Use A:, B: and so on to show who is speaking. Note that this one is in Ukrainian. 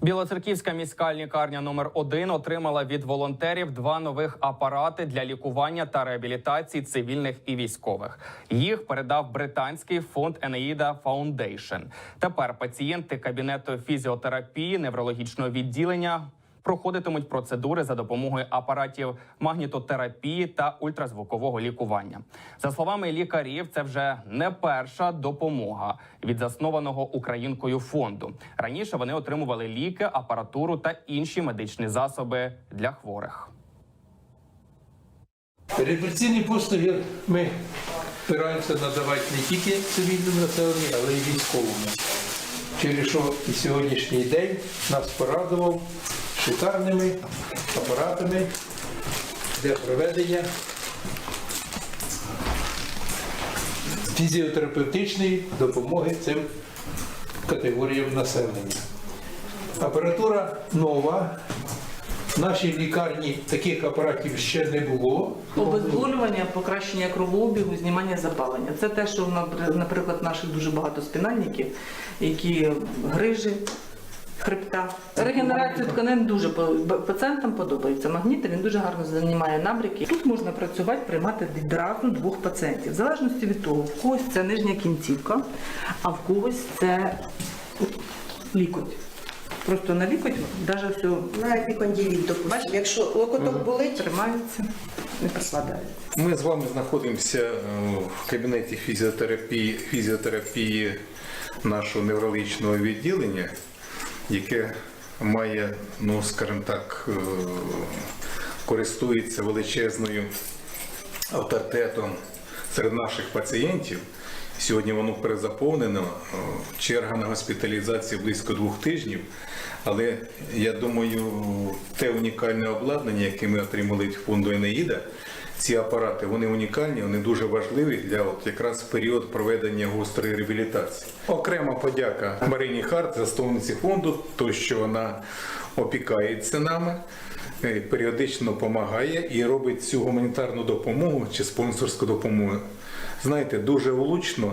A: Білоцерківська міська лікарня номер 1 отримала від волонтерів два нових апарати для лікування та реабілітації цивільних і військових. Їх передав британський фонд Енеїда Фаундейшн. Тепер пацієнти кабінету фізіотерапії неврологічного відділення проходитимуть процедури за допомогою апаратів магнітотерапії та ультразвукового лікування. За словами лікарів, це вже не перша допомога від заснованого українкою фонду. Раніше вони отримували ліки, апаратуру та інші медичні засоби для хворих.
B: Реабілітаційні послуги ми збираємося надавати не тільки цивільному населенню, але й військовому. Через що і сьогоднішній день нас порадував шикарними апаратами для проведення фізіотерапевтичної допомоги цим категоріям населення. Апаратура нова. Нашій лікарні таких апаратів ще не було.
C: Обезболювання, покращення кровообігу, знімання запалення. Це те, що наприклад, наших дуже багато спинальників, які грижі. Хребта. Регенерацію тканин дуже пацієнтам подобається. Магніти він дуже гарно знімає набряки. Тут можна працювати, приймати відразу двох пацієнтів. В залежності від того, в когось це нижня кінцівка, а в когось це лікоть. Просто на лікоть навіть все
D: На епіконділіт, допустимо. Якщо локоток болить,
C: тримається, не прикладається.
E: Ми з вами знаходимося е, в кабінеті фізіотерапії, фізіотерапії нашого неврологічного відділення, яке має, ну скажімо так, е, користується величезною авторитетом серед наших пацієнтів. Сьогодні воно перезаповнено. Черга на госпіталізацію близько двох тижнів. Але я думаю, те унікальне обладнання, яке ми отримали від фонду Енеїда, ці апарати вони унікальні, вони дуже важливі для от якраз період проведення гострої реабілітації. Окрема подяка Марині Харт, засновниці фонду, то що вона опікається нами, е, періодично допомагає і робить цю гуманітарну допомогу чи спонсорську допомогу. Знаєте, дуже влучно,